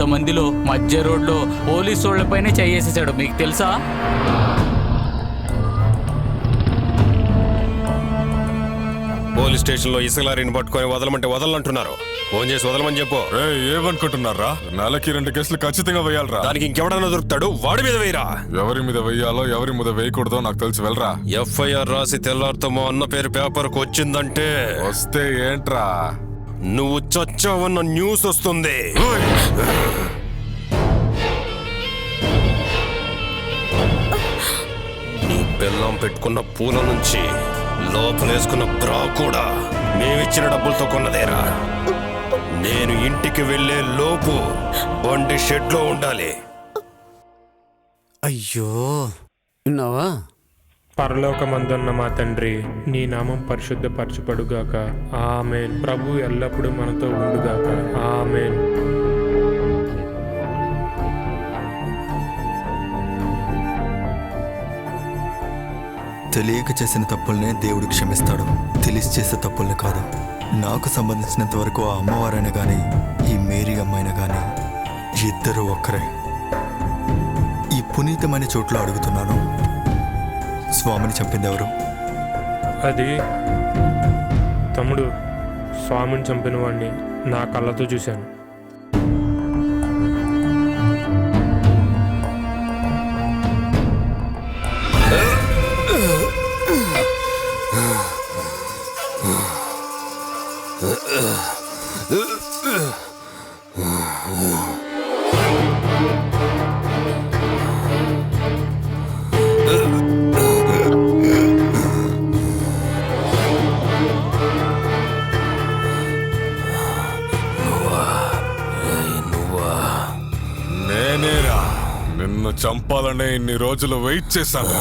అంతమందిలో మధ్య రోడ్లో పోలీసు వాళ్ళపైనే చేసేసాడు మీకు తెలుసా? పోలీస్ స్టేషన్లో ఇసుకలారిని పట్టుకొని వదలమంటే వదలంటున్నారు. ఫోన్ చేసి వదలమని చెప్పు. ఏమనుకుంటున్నారా? నెలకి రెండు కేసులు ఖచ్చితంగా వేయాలరా. దానికి ఇంకెవడన్నా దొరుకుతాడు? వాడి మీద వేయరా? ఎవరి మీద వెయ్యాలో ఎవరి మీద వేయకూడదో నాకు తెలిసి వెళ్ళరా. ఎఫ్ఐఆర్ రాసి తెల్లారితో మా అన్న పేరు పేపర్కి వచ్చిందంటే. వస్తే ఏంట్రా? నువ్వు చచ్చావన్న న్యూస్ వస్తుంది. నీ బెల్లం పెట్టుకున్న పూల నుంచి లోపలేసుకున్న బ్రా కూడా మేమిచ్చిన డబ్బులతో కొన్నదేరా. నేను ఇంటికి వెళ్ళే లోపు బండి షెడ్లో ఉండాలి. అయ్యో విన్నావా? పరలోకమందున్న మా తండ్రి నీ నామం పరిశుద్ధపరచుపడుగాక ఆమెన్. ప్రభు ఎల్లప్పుడూ మనతో ఉండుగాక. ఆమెన్. తెలియక చేసిన తప్పుల్నే దేవుడు క్షమిస్తాడు. తెలిసి చేసే తప్పుల్ని కాదు. నాకు సంబంధించినంత వరకు ఆ అమ్మవారైనా కానీ ఈ మేరీ అమ్మాయినా కానీ ఇద్దరు ఒక్కరే. ఈ పునీతమైన చోట్ల అడుగుతున్నాను. స్వామిని చంపింది ఎవరు అది తమ్ముడు స్వామిని చంపిన వాడిని నా కళ్ళతో చూశాను. నిన్ను చంపాలనే ఇన్ని రోజులు వెయిట్ చేశాను.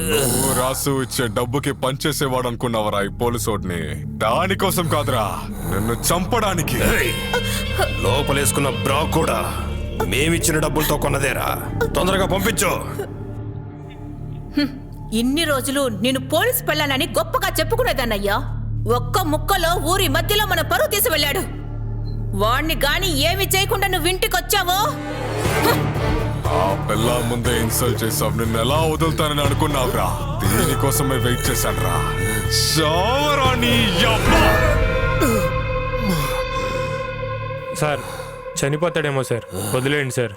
నువ్వు రాసు ఇచ్చే డబ్బుకి పనిచేసేవాడు అనుకున్నావరా ఈ పోలీసోడిని దానికోసం కాదురా. నిన్ను చంపడానికి. లోపలేసుకున్న బ్రా కూడా మేమిచ్చిన డబ్బులతో కొన్నదేరా. తొందరగా పంపించు. ఇన్ని రోజులు నేను పోలీస్ పెళ్ళానని గొప్పగా చెప్పుకునేదాన్నయ్యా. ఒక్క ముక్కలో ఊరి మధ్యలో మన పరువు తీసి వెళ్ళాడు. వాణ్ణి గాని ఏమి చేయకుండా నువ్వు ఇంటికొచ్చావో? ఆ పిల్ల ముందే ఇన్సల్ట్ చేసావు నిన్ను ఎలా వదులుతానని అనుకున్నావురా దీనికోసమే వెయిట్ చేశానురా చావరా నీ యబ్బ! సార్ చనిపోతాడేమో సార్ వదిలేయండి సార్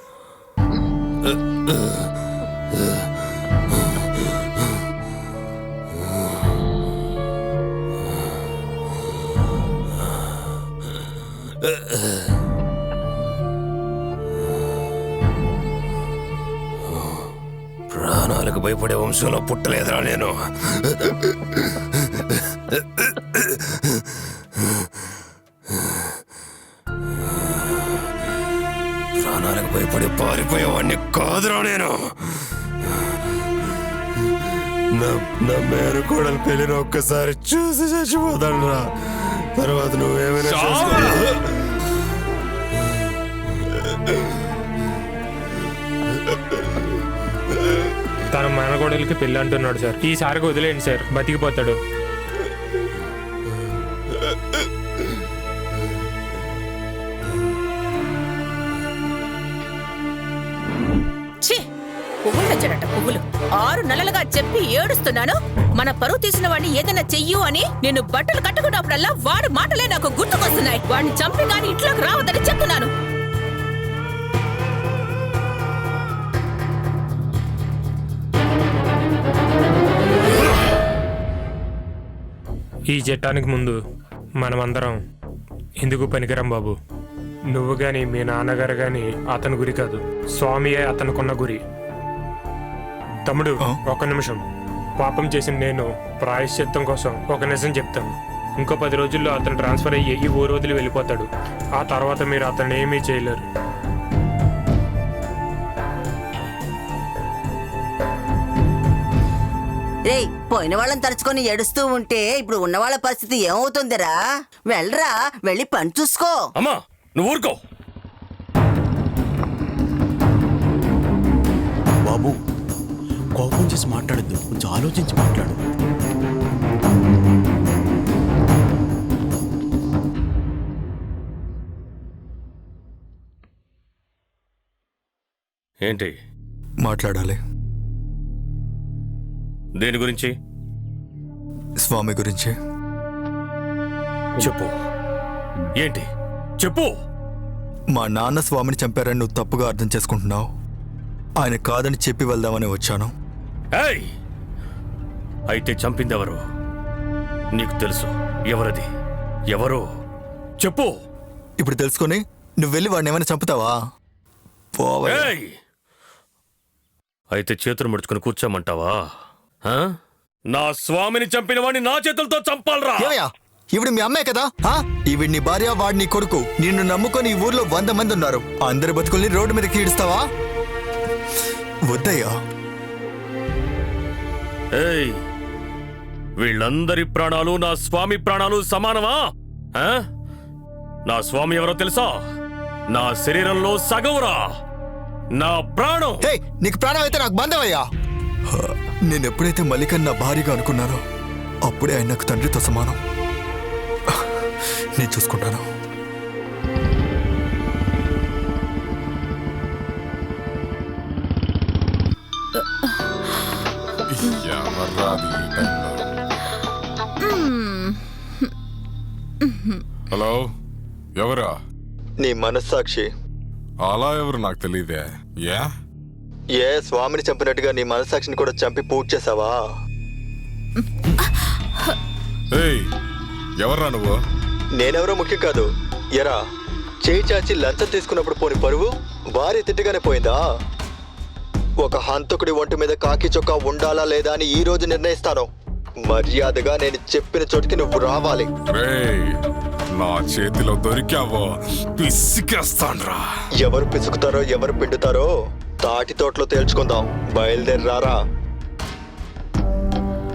ప్రాణాలకు భయపడే వంశంలో పుట్టలేదురా నేను. ప్రాణాలకు భయపడి పారిపోయేవాడిని కాదురా నేను. నా నా మేరు కోడలు పెళ్ళిని ఒక్కసారి చూసి చచ్చిపోతాను రా తర్వాత నువ్వేమైనా తన మనగోడలకి పెళ్ళి అంటున్నాడు సార్ ఈసారికి వదిలేయండి సార్. బతికిపోతాడు. పువ్వులు తెచ్చాడట పువ్వులు. ఆరు నెలలుగా చెప్పి ఏడుస్తున్నాను. మన పరువు తీసిన వాడిని ఏదైనా చెయ్యు అని నేను బట్టలు కట్టుకున్నప్పుడల్లా వాడి మాటలే నాకు గుర్తుకొస్తున్నాయి. వాడిని చంపి కానీ ఇంట్లోకి రావద్దని చెప్తున్నాను. ఈ చట్టానికి ముందు మనమందరం ఎందుకు పనికిరం బాబు? నువ్వు గాని మీ నాన్నగారు గాని అతని గురి కాదు. స్వామియే అతనుకున్న గురి. తమ్ముడు? ఒక నిమిషం. పాపం చేసిన నేను ప్రాయశ్చిత్తం కోసం ఒక నిజం చెప్తాను. ఇంకో పది రోజుల్లో అతను ట్రాన్స్ఫర్ అయ్యి ఈ ఊరు వదిలి వెళ్ళిపోతాడు. ఆ తర్వాత మీరు అతన్ని ఏమీ చేయలేరు. రేయ్ పోయిన వాళ్ళని తలుచుకొని ఏడుస్తూ ఉంటే ఇప్పుడు ఉన్న వాళ్ళ పరిస్థితి ఏమవుతుందిరా? వెళ్ళరా వెళ్ళి పని చూసుకో. అమ్మా నువ్వు ఊరుకో. బాబు కోపం చేసి మాట్లాడద్దు. కొంచెం ఆలోచించి మాట్లాడు. ఏంటి? మాట్లాడాలి. దేని గురించి? స్వామి గురించి. చెప్పు. ఏంటి? చెప్పు. మా నాన్న స్వామిని చంపారని నువ్వు తప్పుగా అర్థం చేసుకుంటున్నావు. ఆయన కాదని చెప్పి వెళ్దామని వచ్చాను. ఏయ్! అయితే చంపిందెవరు? నీకు తెలుసు. ఎవరది? ఎవరు? చెప్పు. ఇప్పుడు తెలుసుకొని నువ్వు వెళ్ళి వాడిని ఏమైనా చంపుతావా? పోవయ్యా. ఏయ్! అయితే చేతులు ముడుచుకుని కూర్చోమంటావా? నా స్వామిని చంపిన వాడిని నా చేతులతో చంపాలరా? ఏమయ్యా? ఈవిడ మీ అమ్మాయి కదా? నీ భార్య వాడి నీ కొడుకు. నిన్ను నమ్ముకొని ఈ ఊర్లో వంద మంది ఉన్నారు. అందరి బతుకుల్ని రోడ్డు మీదకి ఈడుస్తావా వద్దయ్యా. ఏయ్ వీళ్ళందరి ప్రాణాలు నా స్వామి ప్రాణాలు సమానమా? నా స్వామి ఎవరో తెలుసా? నా శరీరంలో సగవురా. నా ప్రాణం. నీకు ప్రాణం అయితే నాకు బంధమయ్యా నేను ఎప్పుడైతే మల్లికన్ నా భార్యగా అనుకున్నానో అప్పుడే ఆయన నాకు తండ్రితో సమానం. నేను చూసుకుంటాను? హలో ఎవరా? నీ మనస్సాక్షి. అలా ఎవరు నాకు తెలియదే? ఏ ఏ స్వామిని చంపినట్టుగా నీ మనస్సాక్షిని కూడా చంపి పూజ చేసావా? ఏయ్ ఎవర్రా నువ్వు? నేనెవరో ముఖ్యం కాదు. ఎరా చేయి చాచి లంచం తీసుకున్నప్పుడు పోని పరువు భార్య తిట్టుగానే పోయిందా? ఒక హంతకుడి ఒంటి మీద కాకి చొక్కా ఉండాలా లేదా అని ఈ రోజు నిర్ణయిస్తాను. మర్యాదగా నేను చెప్పిన చోటికి నువ్వు రావాలి. రేయ్ నా చేతిలో దొరికావో పిసికేస్తాన్రా. ఎవరు పిసుకుతారో ఎవరు పిండుతారో తాటి తోటలో తేల్చుకుందాం. బయలుదేరి రారా